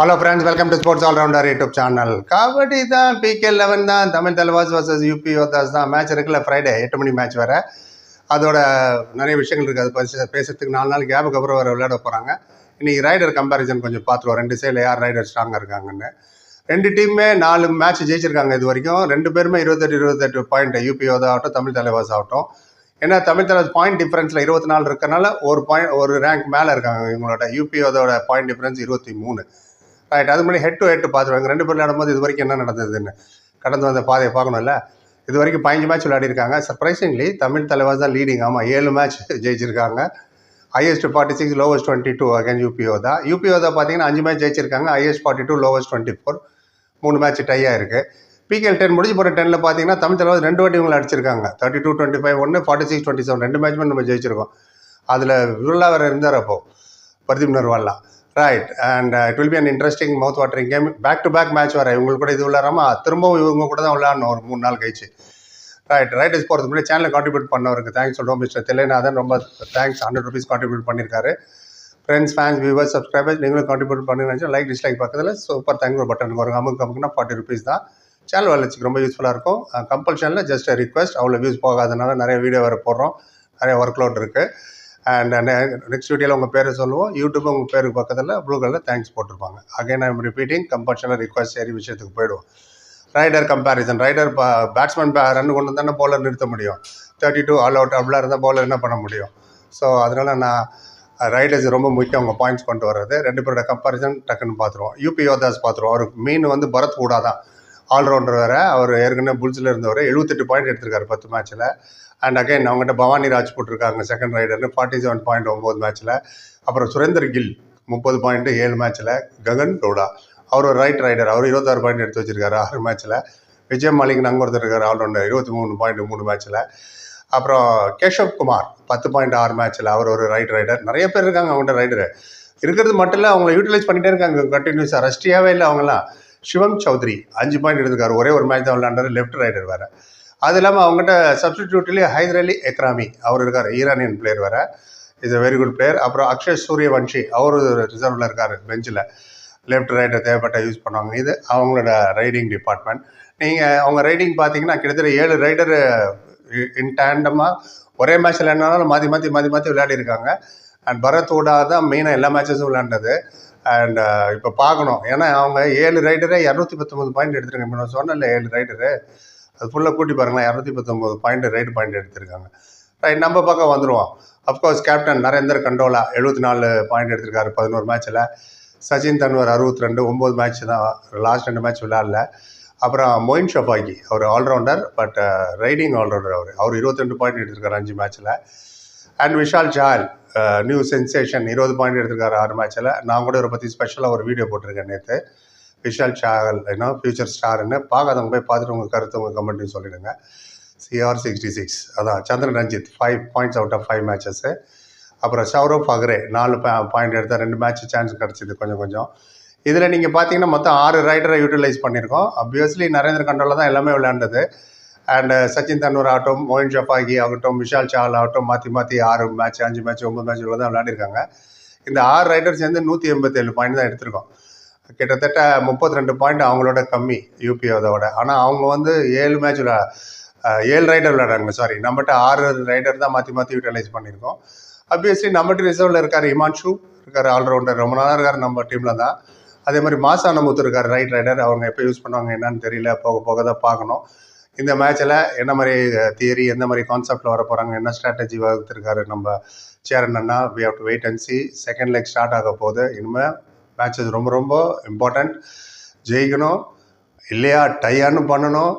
Hello friends welcome to sports all-rounder YouTube channel kabaddi தான் PK eleven தான் Tamil Thalaivas versus UP Yoddhas தான். Match இருக்குல்ல Friday எட்டு மணி மேட்ச் வேறு அதோட நிறைய விஷயங்கள் இருக்குது அது பற்றி பேசுறதுக்கு நாலு நாள் கேப்புக்கு அப்புறம் வர விளையாட போகிறாங்க இன்றைக்கி ரைடர் கம்பேரிசன் கொஞ்சம் பார்த்துருவோம். ரெண்டு சைடில் யார் ரைடர் ஸ்ட்ராங்காக இருக்காங்கன்னு. ரெண்டு டீமுமே நாலு மேட்ச் ஜெயிச்சிருக்காங்க இது வரைக்கும். ரெண்டு பேருமே இருபத்தெட்டு இருபத்தெட்டு பாயிண்ட் யூபி யோதா ஆகட்டும் தமிழ் தலைவாஸ் ஆகட்டும். ஏன்னா தமிழ் தலைவாஸ் பாயிண்ட் டிஃப்ரென்ஸில் இருபத்தி நாலு இருக்கனால ஒரு பாயிண்ட் ஒரு ரேங்க் மேலே இருக்காங்க இவங்களோட. யூபி யோதாவோட பாயிண்ட் டிஃப்ரென்ஸ் இருபத்தி மூணு. ரைட் அது மாதிரி ஹெட் டு ஹெட் பார்த்துருவாங்க. ரெண்டு பேர் விளையாடும்போது இது வரைக்கும் என்ன நடந்ததுன்னு. கடந்து வந்த பாதையை பார்க்கணும்ல? இது வரைக்கும் பதினஞ்சு மேட்ச் விளையாடிருக்காங்க. சர்ப்ரைசிங்லி தமிழ் தலைவாஸ் தான் லீடிங் ஆமாம் ஏழு மேட்ச் ஜெயிச்சிருக்காங்க. Highest forty six lowest twenty two again UPO தான். யூபிஓ தான் பார்த்தீங்கன்னா அஞ்சு மேட்ச் ஜெயிச்சிருக்காங்க. Highest forty two lowest twenty four மூணு மேட்ச் டையாக இருக்குது பிகேஎல் டென் முடிஞ்சு போகிற டெனில் பார்த்தீங்கன்னா தமிழ் தலைவாஸ் ரெண்டு வாட்டி இவங்களை அடிச்சிருக்காங்க. தேர்ட்டி டூ டுவெண்ட்டி ஃபைவ் ஒன்று ஃபார்ட்டி சிக்ஸ் டுவெண்ட்டி செவன் ரெண்டு மேட்ச்மே நம்ம ஜெயிச்சிருக்கோம். அதில் விருளா வேறு இருந்தார் அப்போது Pradeep நர்வாலாம் right and it will be an interesting mouth watering game back to back match வர. இவங்க கூட இது விளையாடாம திரும்பவும் இவங்க கூட தான் விளையாடணும். ஒரு மூணு நாள் கழிச்சு. ரைட் ரைட்டர்ஸ் போகிறதுக்கு முன்னாடி சேனலை கான்ட்ரிபியூட் பண்ணவருக்கு தேங்க்ஸ் சொல்கிறோம் மிஸ்டர் தில்லைநாதன். ரொம்ப தேங்க்ஸ் ஹண்ட்ரட் ருபீஸ் கான்ட்ரிபியூட் பண்ணியிருக்காரு ஃப்ரெண்ட்ஸ் ஃபேன்ஸ் வியூவர்ஸ் சப்ஸ்கிரைபர்ஸ் நீங்களும் கான்ட்ரிபியூட் பண்ணுங்க லைக் டிஸ்லைக் பக்கத்தில் சூப்பர் தேங்க்ஸ் பட்டன் வரும் அமுக்கு அமுக்குனா ஃபார்ட்டி ருபீஸ் தான். சேனல் வளர்ச்சிக்கு ரொம்ப யூஸ்ஃபுல்லாக இருக்கும். கம்பல்ஷனில் ஜஸ்ட் ரிக்வெஸ்ட் அவ்வளோ வியூஸ் போகாதனால நிறைய வீடியோ வர போடுறோம். நிறைய ஒர்க் லோட் இருக்குது அண்ட் நெக்ஸ்ட் வீடியோவில் உங்கள் பேரை சொல்லுவோம். யூடியூப் உங்கள் பேருக்கு பக்கத்தில் ப்ளூ கலரில் தேங்க்ஸ் போட்டிருப்பாங்க. அகைன் ஐம் ரிப்பீட்டிங் கம்பல்ஷனாக ரிக்வஸ்ட் சரி விஷயத்துக்கு போயிடுவோம். Raider comparison raider batsman run கொண்டு தானே பவுலர் நிறுத்த முடியும். தேர்ட்டி டூ ஆல் அவுட் அப்படிலாம் இருந்தால் பவுலர் என்ன பண்ண முடியும்? ஸோ அதனால் நான் uh, ரைடர்ஸ் ரொம்ப முக்கியம் அவங்க பாயிண்ட்ஸ் கொண்டு வர்றது. ரெண்டு பேரோட கம்பேரிசன் டக்குன்னு பார்த்துருவோம் யூபி யோதாஸ் பார்த்துருவோம் அவருக்கு மீன் வந்து பரத் கூட தான். ஆல்ரவுண்டர் வேறு. அவர் ஏற்கனவே புல்ஸில் இருந்தவர். எழுபத்தெட்டு பாயிண்ட் எடுத்திருக்காரு பத்து மேட்ச்சில் அண்ட் அகைன் அவங்ககிட்ட பவானி ராஜ் போட்டிருக்காங்க செகண்ட் ரைடர்னு ஃபார்ட்டி செவன் பாயிண்ட் ஒம்பது மேட்ச்சில் அப்புறம் சுரேந்தர் கில் முப்பது பாயிண்ட்டு ஏழு மேட்ச்சில் ககன் கவுடா அவர் ஒரு ரைட் ரைடர் அவர் இருபத்தாறு பாயிண்ட் எடுத்து வச்சிருக்காரு ஆறு மேட்ச்சில் விஜய் மாலிக் நாங்கள் ஒருத்தர் இருக்கார் ஆல்ரவுண்டர் இருபத்தி மூணு பாயிண்ட் மூணு மேட்ச்சில் அப்புறம் கேஷவ் குமார் பத்து பாயிண்ட் ஆறு மேட்ச்சில் அவர் ஒரு ரைட் ரைடர் நிறைய பேர் இருக்காங்க அவங்கள்ட்ட ரைடரு இருக்கிறது மட்டும் இல்லை அவங்கள யூட்டிலைஸ் பண்ணிட்டே இருக்காங்க கண்டினியூஸாக ரஷ்டியாவே இல்லை அவங்களாம் சிவம் சௌத்ரி அஞ்சு பாயிண்ட் எடுத்துருக்காரு ஒரே ஒரு மேட்ச் தான் விளையாண்டாரு லெஃப்ட் ரைடர் வேறு. அது இல்லாமல் அவங்ககிட்ட சப்ஸ்டிடியூட்லேயே ஹைதர் அலி எக்ராமி. அவர் இருக்கார் ஈரானியன் பிளேயர் வேறு. Is a very good player அப்புறம் அக்ஷய் சூரியவன்ஷி அவர் ரிசர்வில் இருக்கார் பெஞ்சில் லெஃப்ட் ரைட்டை தேவைப்பட்ட யூஸ் பண்ணுவாங்க. இது அவங்களோட ரைடிங் டிபார்ட்மெண்ட் நீங்கள் அவங்க ரைடிங் பார்த்தீங்கன்னா கிட்டத்தட்ட ஏழு ரைடரு இன் டேண்டமாக ஒரே மேட்ச்சில் என்னாலும் மாற்றி மாற்றி மாற்றி மாற்றி விளையாடிருக்காங்க அண்ட் பரத்தோட தான் மெயினாக எல்லா மேட்சஸும் விளையாண்டது. அண்ட் uh, இப்போ பார்க்கணும். ஏன்னா அவங்க ஏழு ரைடரே இரநூத்தி பத்தொம்பது பாயிண்ட் எடுத்துருங்க இப்போ நான் சொன்னல ஏழு ரைடரு அது ஃபுல்லாக கூட்டி பாருங்களேன். இரநூத்தி பத்தொம்போது பாயிண்ட் ரைட் பாயிண்ட் எடுத்திருக்காங்க. ரைட் நம்ம பக்கம் வந்துடுவோம் அஃப்கோர்ஸ் கேப்டன் நரேந்தர் கண்டோலா எழுபத்தி நாலு பாயிண்ட் எடுத்திருக்காரு பதினோரு மேட்ச்சில் சச்சின் தன்வர் அறுபத்தி ரெண்டு ஒம்பது மேட்ச் தான். லாஸ்ட் ரெண்டு மேட்ச் விளையாடல. அப்புறம் மொயின் ஷஃபாகி அவர் ஆல்ரவுண்டர் பட் ரைடிங் ஆல்ரவுண்டர் அவர். அவர் இருபத்தி ரெண்டு பாயிண்ட் எடுத்திருக்காரு அஞ்சு மேட்ச்சில் அண்ட் விஷால் சால் நியூ சென்சேஷன் இருபது பாயிண்ட் எடுத்திருக்காரு ஆறு மேட்ச்சில் நான் கூட இவரை பற்றி ஸ்பெஷலாக ஒரு வீடியோ போட்டிருக்கேன் நேற்று விஷால் சாகல் ஏன்னா ஃபியூச்சர் ஸ்டார்னு பார்க்காதவங்க போய் பார்த்துட்டு உங்கள் கருத்து உங்கள் கமெண்ட்டையும் சொல்லிடுங்க. சிஆர் சிக்ஸ்டி சிக்ஸ் அதான் Chandran Ranjit five points out of five matches அப்புறம் சௌரவ் ஃபக்ரே நாலு பாயிண்ட் எடுத்தால் ரெண்டு மேட்ச் சான்ஸ் கிடச்சிது கொஞ்சம் கொஞ்சம். இதில் நீங்கள் பார்த்தீங்கன்னா மொத்தம் ஆறு ரைடரை யூட்டிலைஸ் பண்ணியிருக்கோம். அப்வியஸ்லி நரேந்திர கண்டோல தான் எல்லாமே விளையாண்டது. அண்ட் uh, சச்சின் தன்வர் ஆகட்டும் மோயின் ஷஃபாகி ஆகட்டும் விஷால் சால் ஆகட்டும் மாற்றி மாற்றி ஆறு மேட்ச் அஞ்சு மேட்ச் ஒம்பது மேட்ச் இவ்வளோ தான் விளையாடிருக்காங்க. இந்த ஆறு ரைடர் சேர்ந்து நூற்றி எண்பத்தேழு பாயிண்ட் தான் எடுத்திருக்கோம். கிட்டத்தட்ட முப்பத்தி ரெண்டு பாயிண்ட் அவங்களோட கம்மி யூபிஓதோட ஆனால் அவங்க வந்து ஏழு மேட்ச் ஏழு ரைடர் விளையாடுறாங்க. சாரி நம்மகிட்ட ஆறு ரைடர் தான் மாற்றி மாற்றி யூட்டிலைஸ் பண்ணியிருக்கோம். அப்வியஸ்லி நம்மகிட்ட ரிசர்வில் இருக்கார் இமான்ஷு இருக்கார் ஆல்ரவுண்டர் ரொம்ப நாளாக இருக்கார் நம்ம டீமில் தான். அதே மாதிரி மாசானமுத்து இருக்கார் ரைட் ரைடர் அவங்க எப்போ யூஸ் பண்ணுவாங்க என்னன்னு தெரியல. போக போக தான் பார்க்கணும். இந்த மேட்ச்சில் என்ன மாதிரி தியரி எந்த மாதிரி கான்செப்டில் வர போகிறாங்க என்ன ஸ்ட்ராட்டஜி வகுத்துருக்காரு நம்ம சேரன் அண்ணா? We have to wait and see second leg start ஆக போகுது. இனிமேல் மேட்ச் அது ரொம்ப ரொம்ப இம்பார்ட்டண்ட் ஜெயிக்கணும். இல்லையா? டையான்னு பண்ணணும்.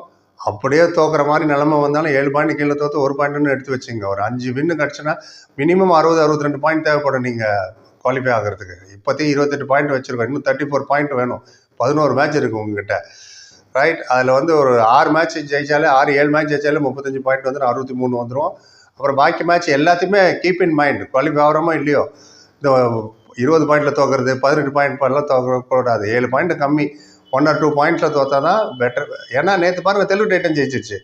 அப்படியே தோக்குற மாதிரி நிலமை வந்தாலும் ஏழு பாயிண்ட் கீழே தோற்று ஒரு பாயிண்ட்னு எடுத்து வச்சுங்க. ஒரு அஞ்சு வின்னு கிடச்சுன்னா மினிமம் அறுபது அறுபத்தி ரெண்டு பாயிண்ட் தேவைப்படும் நீங்கள் குவாலிஃபை ஆகிறதுக்கு. இப்போதைக்கு இருபத்தெட்டு பாயிண்ட் வச்சுருக்கோம். இன்னும் தேர்ட்டி ஃபோர் பாயிண்ட் வேணும். பதினோரு மேட்ச் இருக்குது உங்ககிட்ட. ரைட் அதில் வந்து ஒரு ஆறு மேட்ச் ஜெயிச்சாலே ஆறு ஏழு மேட்ச் ஜெயிச்சாலே முப்பத்தஞ்சு பாயிண்ட் வந்துடும் அறுபத்தி மூணு வந்துடும் அப்புறம் பாக்கி மேட்ச் எல்லாத்தையுமே கீப் இன் மைண்ட் குவாலிஃபை ஆகிறோமோ இல்லையோ? இந்த இருபது பாயிண்டில் தோக்குறது பதினெட்டு பாயிண்ட் பண்ணலாம் தோக்கக்கூடாது ஏழு பாயிண்ட் கம்மி. ஒன் ஆர் டூ பாயிண்ட்டில் தோத்தா தான் பெட்டர் ஏன்னா நேற்று பாருங்கள் தெலுங்கு டைட்டன் ஜெயிச்சிருச்சு.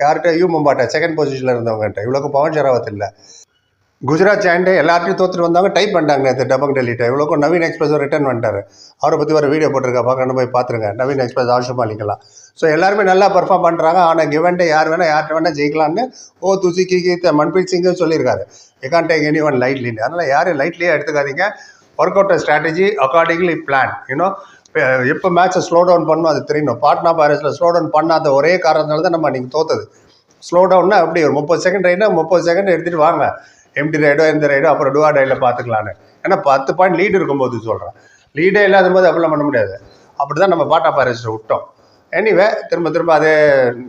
யார்கிட்ட? யூ மும்பாட்டை செகண்ட் பொசிஷனில் இருந்தவங்ககிட்ட. இவ்வளோக்கு பவன் ஷராவத் இல்லை. குஜராத் ஜாயிண்ட் எல்லாத்தையும் தோத்துட்டு வந்தாங்க டைப் பண்ணிட்டாங்க நேற்று டபங் டெல்லிட்ட. இவ்வளோக்கும் நவீன் எக்ஸ்பிரஸ் ரிட்டர்ன் பண்ணிட்டார் அவரை பற்றி ஒரு வீடியோ போட்டிருக்கா பார்க்கணும் போய் பார்த்துருங்க. நவீன் எக்ஸ்பிரஸ் ஆஷுமா அளிக்கலாம் ஸோ எல்லாருமே நல்லா பர்ஃபார்ம் பண்ணுறாங்க ஆனால் கிவன்டே யார் வேணால் யார்கிட்ட வேணால் ஜெயிக்கலாம்னு ஓ துசி கீத்த மன்பிரீத் சிங்கும் சொல்லியிருக்காரு. You can take any one லைட்லின்னு அதனால் யாரும் லைட்லியே எடுத்துக்காதீங்க. Work out strategy accordingly plan you know எப்போ மேட்ச்சை ஸ்லோ டவுன் பண்ணணும் அது தெரியணும். பாட்னா பாரஸில் ஸ்லோ டவுன் பண்ணாத ஒரே காரணத்தினால தான் நம்ம நீங்கள் தோத்தது. ஸ்லோ டவுன்னா அப்படி ஒரு முப்பது செகண்ட் ரைட்னா முப்பது செகண்ட் எடுத்துகிட்டு வாங்க. எம்டி ரைடோ எந்த ரைடோ அப்புறம் டுவா டைல பார்த்துக்கலான்னு. ஏன்னா பத்து பாயிண்ட் லீடு இருக்கும்போது சொல்கிறேன் லீடே இல்லாத போது அப்படிலாம் பண்ண முடியாது. அப்படி தான் நம்ம பாட்டா பாரிஸ்டர் விட்டோம். எனிவே திரும்ப திரும்ப அதே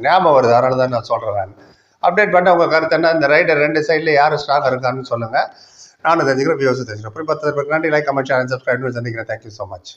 ஞாபகம் வருது. அதனால தான் நான் சொல்கிறேன் நான். அப்டேட் பண்ணிட்டு உங்கள் கருத்து என்ன? இந்த ரைடர் ரெண்டு சைடில் யார் ஸ்ட்ராங்காக இருக்கான்னு சொல்லுங்கள் நானும் தெரிஞ்சுக்கிறேன் வியூஸும் தெரிஞ்சுக்கிறேன் அப்புறம் பத்து பேருக்கு நன்றி. லைக் கமெண்ட் சேனல் சப்ஸ்கிரைப் சந்திக்கிறேன். Thank you so much